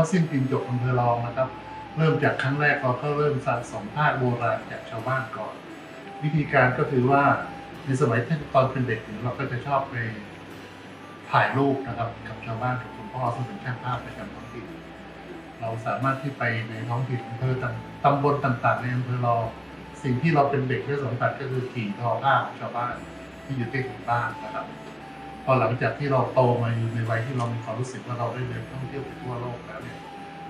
ครับจุดเริ่มต้นของผ้าสิ้นตีนจกอำเภอรองนะครับ เริ่มจากครั้งแรกเราก็เริ่มสะสมผ้าโบราณจากชาวบ้านก่อน วิธีการก็คือว่าในสมัยที่ตอนเป็นเด็กเนี่ยเราก็จะชอบไปถ่ายรูปนะครับกับชาวบ้านกับคุณพ่อซึ่งเป็นช่างภาพประจำท้องถิ่นเราสามารถที่ไปในท้องถิ่นอำเภอต่างตำบลต่างๆในอำเภอเราสิ่งที่เราเป็นเด็กได้สัมผัสก็คือขี่ทอผ้าของชาวบ้านที่อยู่ใต้ถุนบ้านนะครับ พอหลังจากที่เราโตมาอยู่ในวัยที่เรามีความรู้สึกว่าเราได้เดินท่องเที่ยวไปทั่วโลกแล้วเนี่ย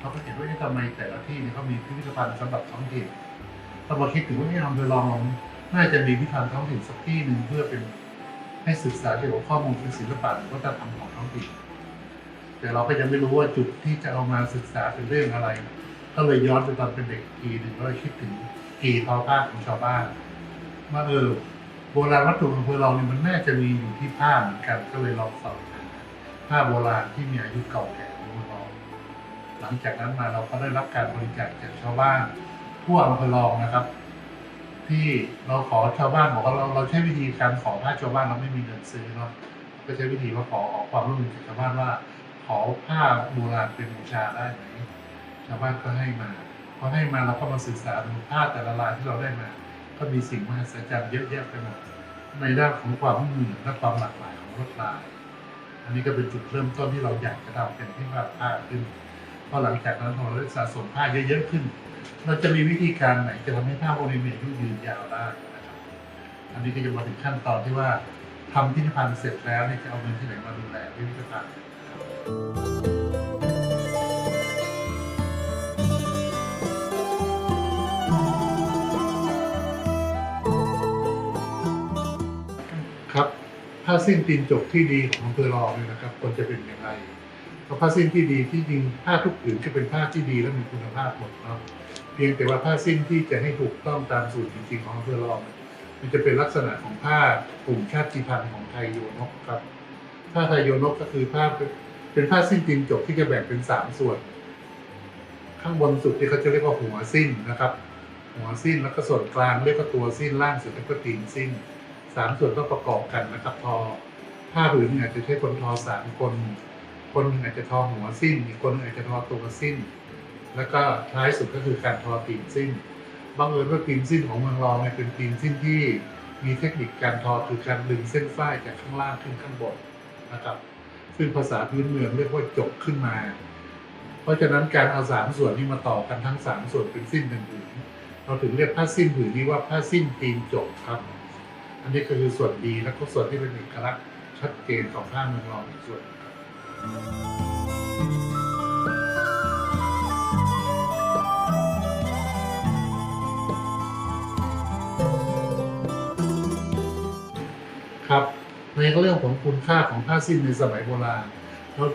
เราก็เห็นว่าทำไมแต่ละที่เนี่ยเขามีพิพิธภัณฑ์สำหรับท้องถิ่นถ้าเราคิดถึงว่าที่อำเภอรองน่าจะมีพิพิธภัณฑ์ท้องถิ่นสักที่หนึ่งเพื่อเป็นให้ศึกษาเกี่ยวกับข้อมูลทางศิลปะหรือวัฒนธรรมของท้องถิ่นแต่เราก็ยังไม่รู้ว่าจุดที่จะเอามาศึกษาเป็นเรื่องอะไร ก็เลยย้อนไปตอนเป็นเด็กอีกทีหนึ่งก็เลยคิดถึงกีทอผ้าของชาวบ้านว่าเออ โบราณวัตถุของเราเนี่ยมันน่าจะมีอยู่ที่ผ้าเหมือนกันก็เลยลองสอบหาผ้าโบราณที่มีอายุเก่าแก่ของเภอเราหลังจากนั้นมาเราก็ได้รับการบริจาคจากชาวบ้านทั่วอำเภอรองนะครับ ที่เราขอชาวบ้านบอกว่าเราเราใช้วิธีการขอผ้าชาวบ้านเราไม่มีเงินซื้อเนาะก็ใช้วิธีว่าขอขอความร่วมมือจากชาวบ้านว่า ขอผ้าโบราณเป็นบูชาได้ไหมชาวบ้านก็ให้มาพอให้มาเราก็มาศึกษาดูผ้าแต่ละลายที่เราได้มา ก็มีสิ่งมหัศจรรย์เยอะแยะไปหมดในด้านของความเหมือนและความหลากหลายของลวดลายอันนี้ก็เป็นจุดเริ่มต้นที่เราอยากจะทำเป็นที่ว่าผ้าขึ้นพราะหลังจากนั้นพอเราได้สะสมผ้าเยอะๆขึ้น เราจะมีวิธีการไหนจะทำให้ผ้าพวกนี้มีอายุยืนยาวได้นะครับอันนี้ก็จะมาถึงขั้นตอนที่ว่าทำพิพิธภัณฑ์เสร็จแล้วเนี่ยจะเอาเงินที่ไหนมาดูแลพิพิธภัณฑ์ ผ้าสิ้นตีนจกที่ดีของอำเภอรองเนี่ยนะครับควรจะเป็นอย่างไรเพราะผ้าสิ้นที่ดีที่จริงผ้าทุกผืนจะเป็นผ้าที่ดีและมีคุณภาพหมดเนาะเพียงแต่ว่าผ้าสิ้นที่จะให้ถูกต้องตามสูตรจริงๆของอำเภอรองมันจะเป็นลักษณะของผ้ากลุ่มชาติพันธุ์ของไทยโยนกครับผ้าไทยโยนกก็คือผ้าเป็นเป็นผ้าสิ้นตีนจกที่จะแบ่งเป็นสามส่วน ข้างบนสุดที่เขาจะเรียกว่าหัวสิ้นนะครับ หัวสิ้นแล้วก็ส่วนกลางเรียกว่าตัวสิ้นล่างสุดเรียกว่าตีนสิ้น สามส่วนต้องประกอบกันนะครับทอผ้าผืนหนึ่งอาจจะใช้คนทอสามคน คนหนึ่งอาจจะทอหัวสิ้นอีกคนหนึ่งอาจจะทอตัวสิ้น แล้วก็ท้ายสุดก็คือการทอตีนสิ้นบังเอิญว่าตีนสิ้นของเมืองรองเนี่ยเป็นตีนสิ้นที่มีเทคนิคการทอคือการดึงเส้นฝ้ายจากข้างล่างขึ้นข้างบนนะครับซึ่งภาษาพื้นเมืองเรียกว่าจกขึ้นมา เพราะฉะนั้นการเอาสามส่วนนี้มาต่อกันทั้งสามส่วนเป็นสิ้นหนึ่งผืนเราถึงเรียกผ้าสิ้นผืนนี้ว่าผ้าสิ้นตีนจกครับ อันนี้คือส่วนดีแล้วก็ส่วนที่เป็นเอกลักษณ์ชัดเจนของผ้าเมืองรองอีกส่วนครับครับในเรื่องของคุณค่าของผ้าสิ้นในสมัยโบราณแล้ว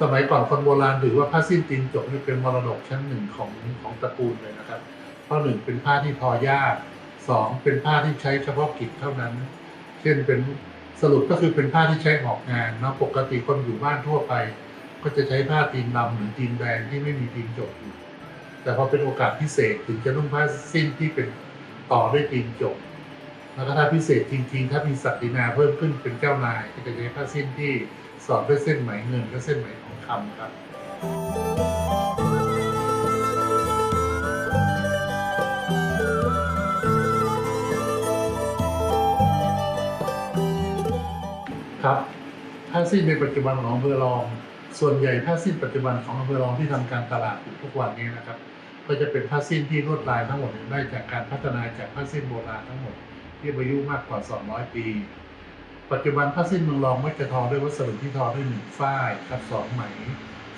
สมัยก่อนคนโบราณถือว่าผ้าสิ้นตีนจกนี่เป็นมรดกชั้นหนึ่งของของตระกูลเลยนะครับเพราะหนึ่งเป็นผ้าที่ทอยาก สองเป็นผ้าที่ใช้เฉพาะกิจเท่านั้น เช่นเป็นสรุปก็คือเป็นผ้าที่ใช้ออกงานเนาะปกติคนอยู่บ้านทั่วไป ก็จะใช้ผ้าตีนดำหรือตีนแดงที่ไม่มีตีนจกอยู่แต่พอเป็นโอกาสพิเศษถึงจะนุ่งผ้าสิ้นที่เป็นต่อด้วยตีนจกแล้วก็ถ้าพิเศษจริงๆ ถ้ามีศักดินาเพิ่มขึ้นเป็นเจ้านายก็จะใช้ผ้าสิ้นที่สอดด้วยเส้นไหมเงินและเส้นไหมทองคำครับ ครับผ้าสิ้นในปัจจุบันของอำเภอรอง ส่วนใหญ่ผ้าสิ้นปัจจุบันของอำเภอรองที่ทำการตลาดอยู่ทุกวันนี้นะครับ ก็จะเป็นผ้าสิ้นที่ลวดลายทั้งหมดได้จากการพัฒนาจากผ้าสิ้นโบราณทั้งหมด ที่อายุมากกว่า 200 ปี ปัจจุบันผ้าสิ้นเมืองรองมักจะทอด้วยวัสดุที่ทอด้วยหนึ่งฝ้ายครับสองไหม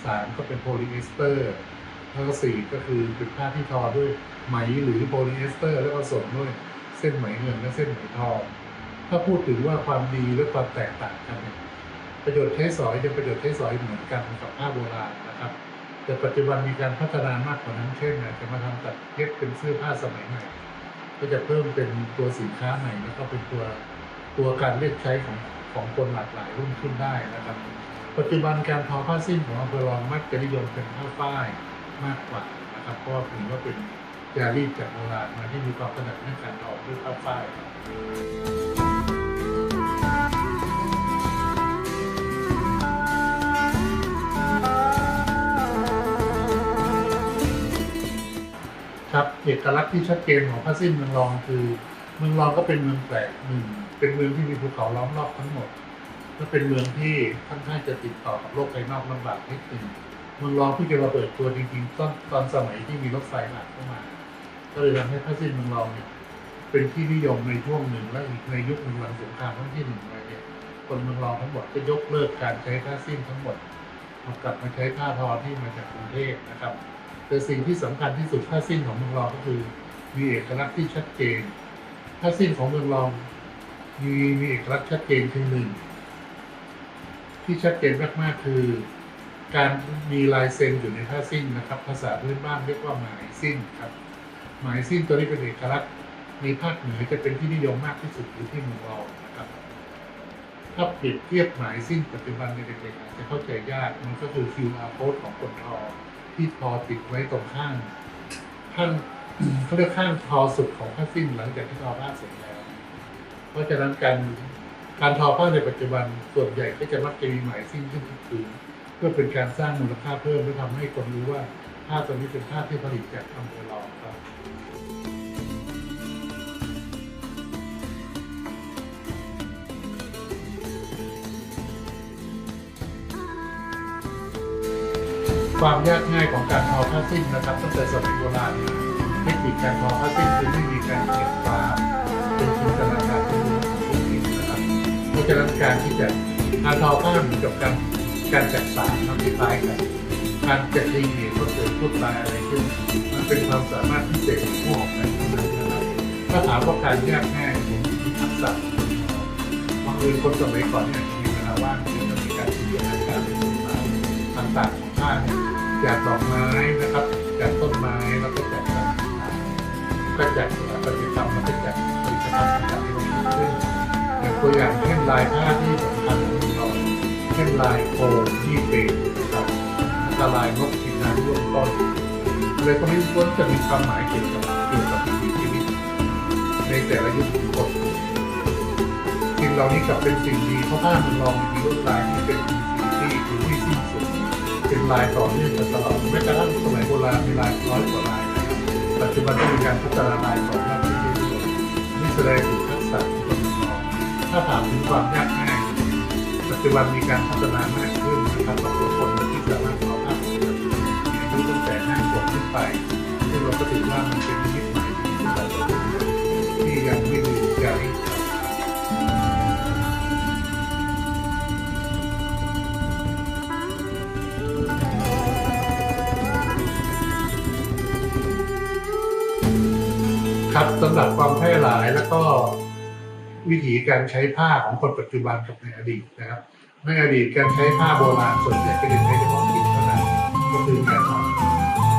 สามก็เป็นโพลีเอสเตอร์แล้วก็สี่ก็คือเป็นผ้าที่ทอด้วยไหมหรือโพลีเอสเตอร์ แล้วก็ผสมด้วยเส้นไหมเงินและเส้นไหมทอง ถ้าพูดถึงว่าความดีและความแตกต่างกันเนี่ยประโยชน์ใช้สอยจะประโยชน์ใช้สอยเหมือนกันกับผ้าโบราณนะครับ แต่ปัจจุบันมีการพัฒนามากกว่านั้นเช่นจะมาทำตัดเย็บเป็นเสื้อผ้าสมัยใหม่ ก็จะเพิ่มเป็นตัวสินค้าใหม่แล้วก็เป็นตัวตัวการเลือกใช้ของของคนหลากหลายรุ่นขึ้นได้นะครับ ปัจจุบันการทอผ้าสิ้นของอำเภอรองมักจะนิยมเป็นผ้าฝ้ายมากกว่านะครับเพราะถือว่าเป็นจารีตจากโบราณมาที่มีความถนัดในการทอด้วยผ้าฝ้าย เอกลักษณ์ที่ชัดเจนของผ้าสิ้นเมืองรองคือ เมืองรองก็เป็นเมืองแปลกหนึ่งเป็นเมืองที่มีภูเขาล้อมรอบทั้งหมดและเป็นเมืองที่ค่อนข้างจะติดต่อกับโลกภายนอกลำบากนิดหนึ่งเมืองรองเพิ่งจะระเบิดตัวจริงๆตอนตอนสมัยที่มีรถไฟหลักเข้ามา ก็เลยทำให้ผ้าสิ้นเมืองรองเนี่ยเป็นที่นิยมในช่วงหนึ่งและอีกในยุคหนึ่งหลังสงครามครั้งที่หนึ่งเลยเนี่ยคนเมืองรองทั้งหมดก็ยกเลิกการใช้ผ้าสิ้นทั้งหมดมากลับมาใช้ผ้าทอที่มาจากกรุงเทพนะครับ แต่สิ่งที่สำคัญที่สุดผ้าสิ้นของเมืองรองก็คือ มีเอกลักษณ์ที่ชัดเจนผ้าสิ้นของเมืองรอง มีมีเอกลักษณ์ชัดเจนคือหนึ่งที่ชัดเจนมากๆคือ การมีลายเซ็นอยู่ในผ้าสิ้นนะครับ ภาษาพื้นบ้านเรียกว่าหมายสิ้นครับ หมายสิ้นตัวนี้เป็นเอกลักษณ์ในภาคเหนือจะเป็นที่นิยมมากที่สุดอยู่ที่เมืองรองนะครับถ้าเปรียบเทียบหมายสิ้นปัจจุบันในเด็กๆอาจจะเข้าใจยากมันก็คือ QR code ของคนทอ ที่ทอติดไว้ตรงข้าง ข้างเขาเรียกข้างทอสุดของผ้าสิ้นหลังจากที่ทอผ้าเสร็จแล้ว เพราะฉะนั้นการการทอผ้าในปัจจุบันส่วนใหญ่ก็จะมักจะมีหมายสิ้นขึ้นทุกคืนเพื่อเป็นการสร้างมูลค่าเพิ่มและทำให้คนรู้ว่าผ้าตัวนี้เป็นผ้าที่ผลิตจากอำเภอรองครับ ความยากง่ายของการทอผ้าสิ้นนะครับตั้งแต่สมัยโบราณเทคนิคการทอผ้าสิ้นคือไม่มีการเก็บฟาเป็นจินตนาการที่รู้ของผู้หญิงนะครับเพราะฉะนั้นการที่จะการทอผ้าเหมือนกับการการจักสารทำคล้ายกันการจะตีเหตุว่าเกิดทุกลายอะไรขึ้นมันเป็นความสามารถพิเศษของผู้ออกแบบเท่านั้นนะครับถ้าถามว่าการยากง่ายผมทักษะบางทีคนสมัยก่อนเนี่ยมีเวลาว่างที่จะมีการจินตนาการเป็นต่างๆานจากดอกไม้นะครับจากต้นไม้แล้วก็จากการก็จากปฏิกรรมแล้วก็จากผลิตภัณฑ์ต่างๆที่เราคิดขึ้นอย่างตัวอย่างเช่นลายผ้าที่สำคัญของเราเช่นลายโคมที่เป็นนะครับแล้วก็ลายนกกินน้ำร่วมต้นอะไรพวกนี้ล้วนจะมีความหมายเกี่ยวกับเกี่ยวกับวิถีชีวิตในแต่ละยุคคนสิ่งเหล่านี้กลับเป็นสิ่งดีเพราะผ้ามันลองมีลวดลายที่เป็นสิ่งที่ที่ เป็นลายต่อเนื่องกันตลอดแม้กระทั่งสมัยโบราณมีลายร้อยกว่าลายนะครับปัจจุบันก็มีการพัฒนาลายต่อเนื่องเรื่อยๆนี่แสดงถึงทักษะของมีถ้าถามถึงความยากง่ายปัจจุบันมีการพัฒนามาก วิธีการใช้ผ้าของคนปัจจุบันกับในอดีตนะครับ ในอดีตการใช้ผ้าโบราณส่วนใหญ่ก็จะใช้เฉพาะกิจเท่านั้นก็คืองานออก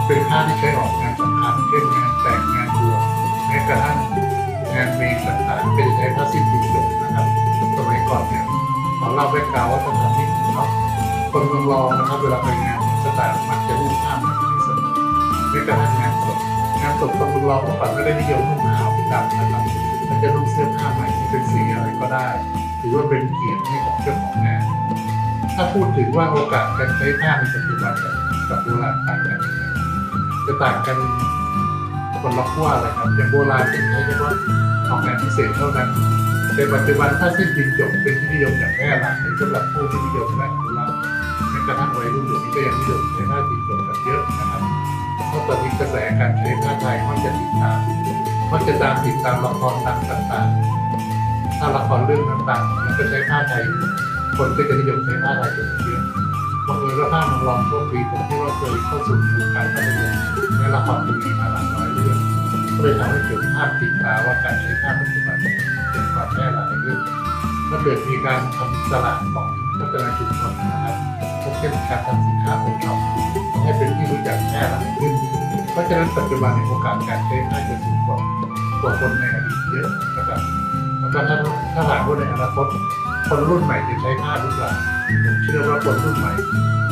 เป็นผ้าที่ใช้ออกงานสำคัญเช่นงานแต่งงานบวชแม้กระทั่งงานเมนต่างๆเป็นใช้ผ้าสิ้นติดจบนะครับสมัยก่อนเนี่ยขอเล่าแบ็กกราวว่าต้องทำที่เนาะคนเมืองรองนะครับเวลาไปงานสถานมักจะนุ่งผ้าแบบนี้เสมอแม้กระทั่งงานศพงานศพคนเมืองรองเมื่อก่อนไม่ได้นิยมนุ่งขาวดำนะครับ จะนุ่งเสื้อผ้าใหม่ที่เป็นสีอะไรก็ได้ ถือว่าเป็นเกียรติให้ของเจ้าของงาน ถ้าพูดถึงว่าโอกาสการใช้ผ้าในปัจจุบันกับกับโบราณต่างกันยังไงจะต่างกันคนละขั้วเลยครับอย่างโบราณเป็นใช้เฉพาะออกงานพิเศษเท่านั้นแต่ปัจจุบันผ้าสิ้นดินจบเป็นที่นิยมอย่างแพร่หลายสำหรับผู้ที่นิยมและอนุรักษ์แม้กระทั่งวัยรุ่นเดี๋ยวนี้ก็ยังนิยมใช้ผ้าดินจบกันเยอะนะครับเพราะตอนนี้กระแสการใช้ผ้าไทยมันจะติดตาม มันจะตามติดตามละครต่างๆ ถ้าละครเรื่องต่างๆ มันก็ใช้ผ้าไทยคนก็จะนิยมใช้ผ้าไทยเป็นเยอะบังเอิญว่าผ้ามันลองโชคดีผมที่ว่าเคยเข้าสู่วงการภาพยนตร์และละครทีวีมาหลากหลายเรื่องก็เลยทำให้เกิดภาพติดตาว่าการใช้ผ้าปัจจุบันเป็นความแพร่หลายเรื่องถ้าเกิดมีการทำตลาดของพัฒนาชุมชนนะครับพวกเช่นการทำสินค้าเป็นช็อปให้เป็นที่รู้จักแพร่หลายขึ้น เพราะฉะนั้นปัจจุบันในโอกาสการใช้ผ้าจะสูงกว่า กว่าคนในอดีตเยอะนะครับแล้วก็ถ้าถ้าหากว่าในอนาคตคนรุ่นใหม่จะใช้ผ้าหรือเปล่าผมเชื่อว่าคนรุ่นใหม่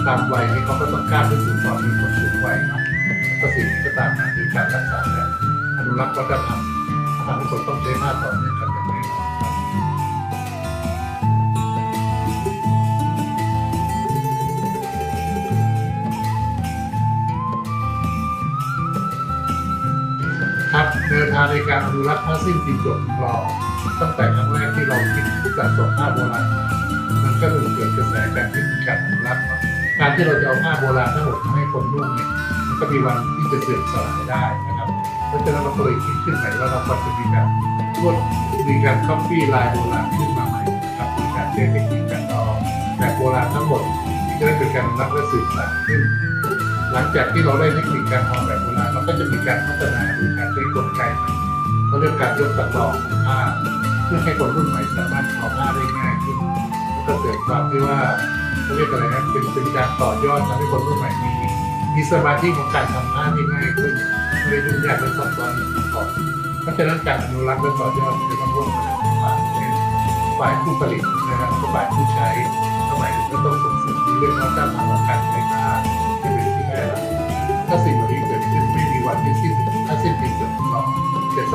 ตามวัยนี้เขาก็ต้องกล้าที่สู่ความเป็นคนสูงวัยนาะก็สิ่งที่ก็ตามมาคือการรักษาและอนุรักษ์วัฒนธรรมทำให้คนต้องใช้ผ้าต่อเนื่องกันอย่างแน่นอน เดินทางในการอนุรักษ์ผ้าสิ้นตีนจกของเราตั้งแต่ครั้งแรกที่เราคิดสะสมผ้าโบราณมันก็เลยเกิดกระแสการที่มีการอนุรักษ์การที่เราจะเอาผ้าโบราณทั้งหมดมาให้คนนุ่งเนี่ยมันก็มีวันที่จะเสื่อมสลายได้นะครับเพราะฉะนั้นเราก็เลยคิดขึ้นใหม่ว่าเราควรจะมีการรวดมีการคัฟฟี่ลายโบราณขึ้นมาใหม่นะครับมีการใช้เทคนิคการทอแบบโบราณทั้งหมดที่จะได้เป็นการอนุรักษ์และสืบสานขึ้น หลังจากที่เราได้เทคนิคการทำแบบโบราณ ก็จะมีการพัฒนาโดยการใช้กลไกเขาเรียกการยกตะกรองของผ้าเพื่อให้คนรุ่นใหม่สามารถทอผ้าได้ง่ายขึ้นแล้วก็เกิดความที่ว่าเขาเรียกอะไรนะเป็นเป็นการต่อยอดทำให้คนรุ่นใหม่มีมีสมาธิของการทำผ้าที่ง่ายขึ้นไม่ได้ยุ่งยากและซับซ้อนเหมือนเมื่ก่อนเพราะฉะนั้นการอนุรักษ์และต่อยอดมันจะต้องร่วมกันฝ่ายเป็นฝ่ายผู้ผลิตนะครับก็ฝ่ายผู้ใช้สมัยนี้ก็ต้องส่งเสริมเรื่องของการทำงการใช้ผ้าที่เป็นที่แม่เราถ้าสิ่ง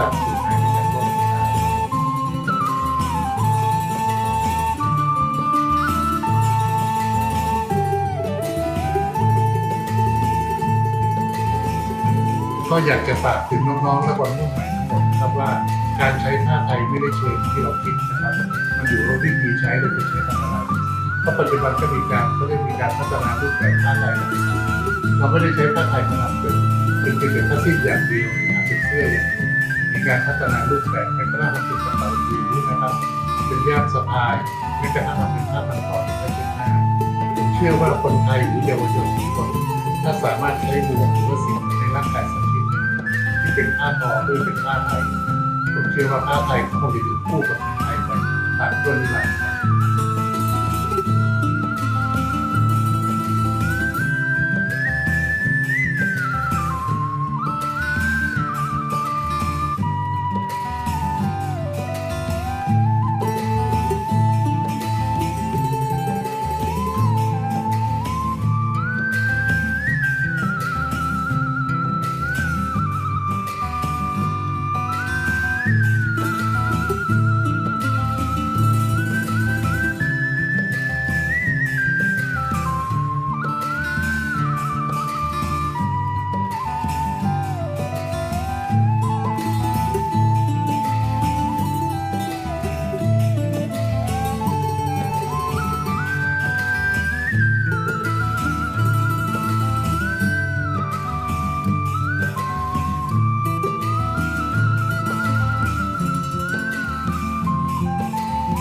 สาบสูญหายไปจากโลกนี้ได้ก็อยากจะฝากถึงน้องๆและคนรุ่นใหม่ทั้งหมดนะครับว่าการใช้ผ้าไทยไม่ได้เชิงที่เราคิดนะครับ มันอยู่ที่วิธีใช้เราจะใช้ทำอะไรเพราะปัจจุบันก็มีการก็ได้มีการพัฒนารูปแบบผ้าไทยเราไม่ได้ใช้ผ้าไทยมาทำเป็นเป็นเพียงแต่ผ้าสิ้นอย่างเดียวนะเป็นเสื้ออย่างเดียว มีการพัฒนารูปแบบในกระทั่งมันเป็นกระเป๋าถือนะครับ เป็นย่ามสะพายไม่กระทั่งเป็นผ้าพันคอและเช็นหน้าผมเชื่อว่าคนไทยหรือเยาวชนทุกคนถ้าสามารถใช้หมวกหรือว่าสิ่งในร่างกายสักชิ้นที่เป็นผ้าทอหรือเป็นผ้าไทยผมเชื่อว่าผ้าไทยก็คงจะอยู่คู่กับคนไทยไปตามต้นหลัง